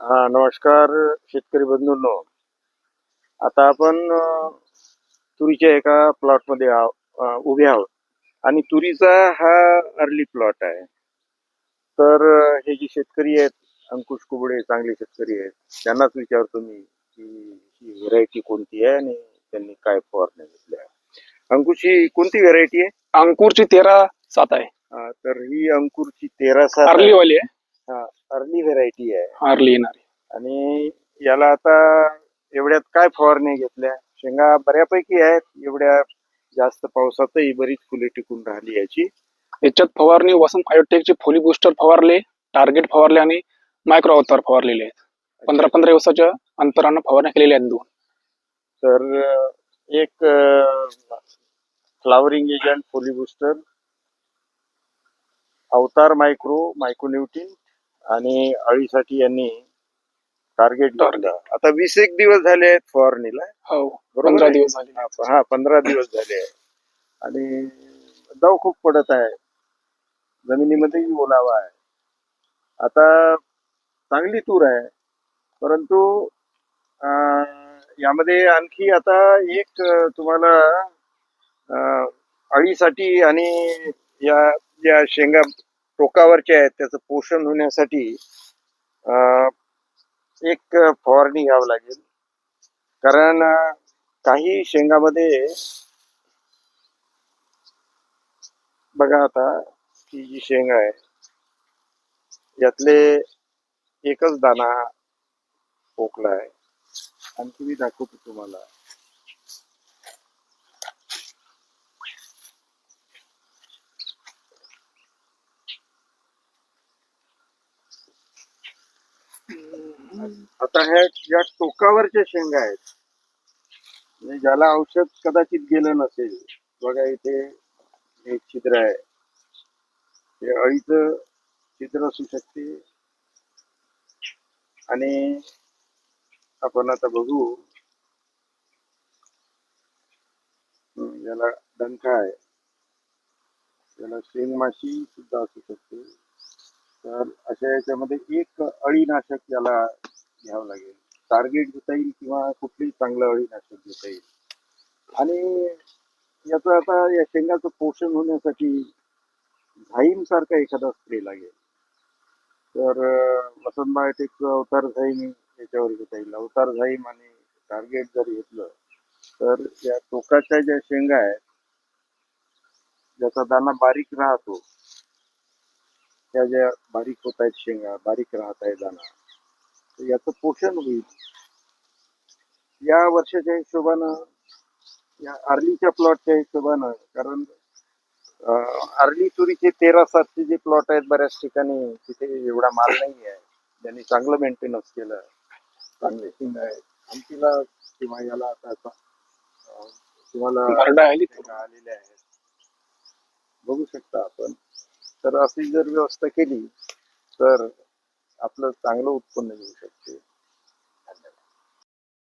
हा नमस्कार शेतकरी बंधूंनो. आता आपण तुरीच्या एका प्लॉटमध्ये आहो- अ, उभे आहोत. आणि तुरीचा हा अर्ली प्लॉट आहे. तर हे जे शेतकरी आहेत अंकुश कुबडे चांगले शेतकरी आहेत त्यांनाच विचारतो मी की ही व्हेरायटी कोणती आहे आणि त्यांनी काय फवारण्या घेतल्या अंकुश ही कोणती व्हेरायटी आहे? अंकुरची तेरा सात आहे. तर ही अंकुरची तेरा सात अर्ली वाली आहे. अर्ली व्हेरायटी आहे. अर्ली येणारी. आणि याला आता एवढ्यात काय फवारणी घेतल्या? शेंगा बऱ्यापैकी आहेत. एवढ्या जास्त पावसातही बरीच फुले टिकून राहिली याची. याच्यात फवारणी वसंत बायोटेकचे फोली बुस्टर फवारले टार्गेट फवारले आणि मायक्रो अवतार फवारलेले आहेत. पंधरा पंधरा दिवसाच्या अंतरानं फवारण्या केलेल्या आहेत दोन. तर अं, एक फ्लावरिंग एजंट फोली बुस्टर अवतार मायक्रो मायक्रोन्युटीन आणि अळीसाठी यांनी टार्गेट. आता वीस एक दिवस झाले आहेत फवारणीला. हो पंधरा? दिवस झाले. हा पंधरा दिवस झाले आणि दव खूप पडत आहे. जमिनीमध्येही ओलावा आहे. आता चांगली तूर आहे. परंतु यामध्ये आणखी आता एक तुम्हाला अळीसाठी आणि या ज्या शेंगा टोकावरच्या आहेत. त्याचं पोषण होण्यासाठी एक फवारणी घ्यावं लागेल. कारण काही शेंगामध्ये बघा आता ही जी शेंग आहे यातले एकच दाना पोकला आहे. आणखी मी दाखवतो तुम्हाला. आता ह्या या टोकावरच्या शेंगा आहेत. म्हणजे ज्याला औषध कदाचित गेलं नसेल. बघा इथे एक छिद्र आहे. हे अळीचं छिद्र असू शकते. आणि आपण आता बघू. याला डंका आहे. याला शेंगमाशी सुद्धा असू शकते. तर अशा याच्यामध्ये एक अळीनाशक याला घ्यावं लागेल. टार्गेट घेता येईल किंवा कुठलीही चांगल्या अळी नाशक घेता येईल. आणि याचं आता या शेंगाचं पोषण होण्यासाठी झाईम सारखा एखादा स्प्रे लागेल. तर वसंत बायोटेकचं अवतार झाईम याच्यावर घेता येईल. अवतार झाईम आणि टार्गेट जर घेतलं तर या टोकाच्या ज्या शेंगा आहेत ज्याचा दाना बारीक राहतो त्या ज्या बारीक होत आहेत शेंगा बारीक राहत आहे दाना तर याचं पोषण होईल. या वर्षाच्या हिशोबानं या अर्लीच्या प्लॉटच्या हिशोबानं कारण अं, अर्ली तुरीचे तेरा सातचे जे प्लॉट आहेत बऱ्याच ठिकाणी तिथे एवढा माल नाही आहे ज्यांनी चांगलं मेंटेनन्स केलं चांगले शेंगा आहेत. आमटीला किंवा याला आता तुम्हाला भरडा आली शेंगा आलेल्या आहेत. बघू शकता आपण. तर अशी जर व्यवस्था केली तर आपलं चांगलं उत्पन्न घेऊ शकते.